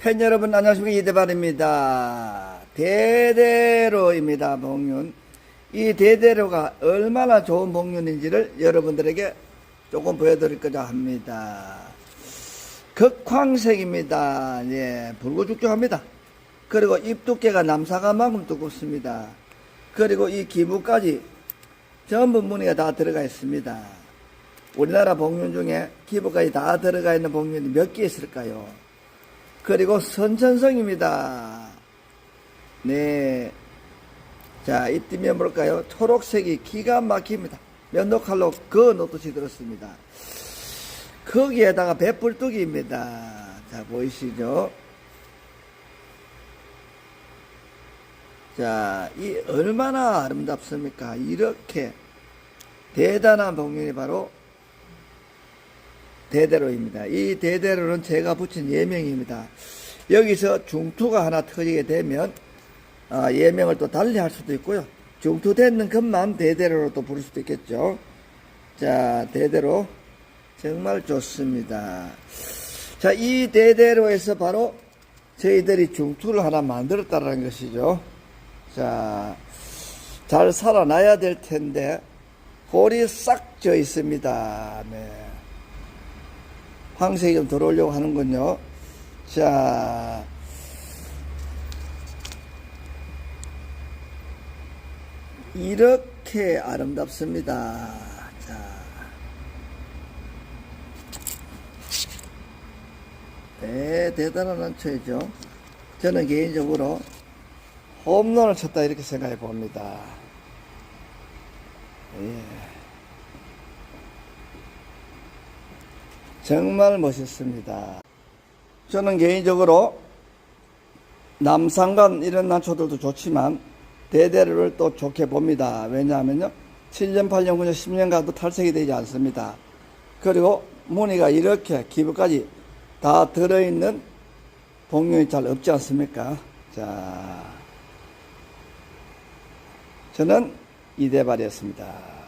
팬 여러분 안녕하십니까 이대발입니다. 대대로입니다 복륜. 이 대대로가 얼마나 좋은 복륜인지를 여러분들에게 조금 보여드릴고자 합니다. 극황색입니다. 예, 붉고죽죽합니다. 그리고 잎 두께가 남사과만큼 두껍습니다. 그리고 이 기부까지 전부 무늬가 다 들어가 있습니다. 우리나라 복륜 중에 기부까지 다 들어가 있는 복륜이 몇 개 있을까요? 그리고 선천성입니다. 네. 자, 이띠면 볼까요? 초록색이 기가 막힙니다. 면도칼로 그어 놓듯이 들었습니다. 거기에다가 배불뚝입니다. 자, 보이시죠? 자, 이 얼마나 아름답습니까? 이렇게 대단한 복륜이 바로 대대로입니다. 이 대대로는 제가 붙인 예명입니다. 여기서 중투가 하나 터지게 되면 아, 예명을 또 달리 할 수도 있고요. 중투되는 것만 대대로로 또 부를 수도 있겠죠. 자, 대대로 정말 좋습니다. 자, 이 대대로에서 바로 저희들이 중투를 하나 만들었다는 것이죠. 자, 잘 살아나야 될 텐데 골이 싹 져 있습니다. 네. 황색이 좀 들어오려고 하는군요. 자, 이렇게 아름답습니다. 자, 네, 대단한 한초이죠. 저는 개인적으로 홈런을 쳤다 이렇게 생각해 봅니다. 예. 정말 멋있습니다. 저는 개인적으로 남산간 이런 난초들도 좋지만 대대를 또 좋게 봅니다. 왜냐하면요. 7년, 8년, 9년, 10년 가도 탈색이 되지 않습니다. 그리고 무늬가 이렇게 기부까지 다 들어있는 복륜이 잘 없지 않습니까? 자, 저는 이대발이었습니다.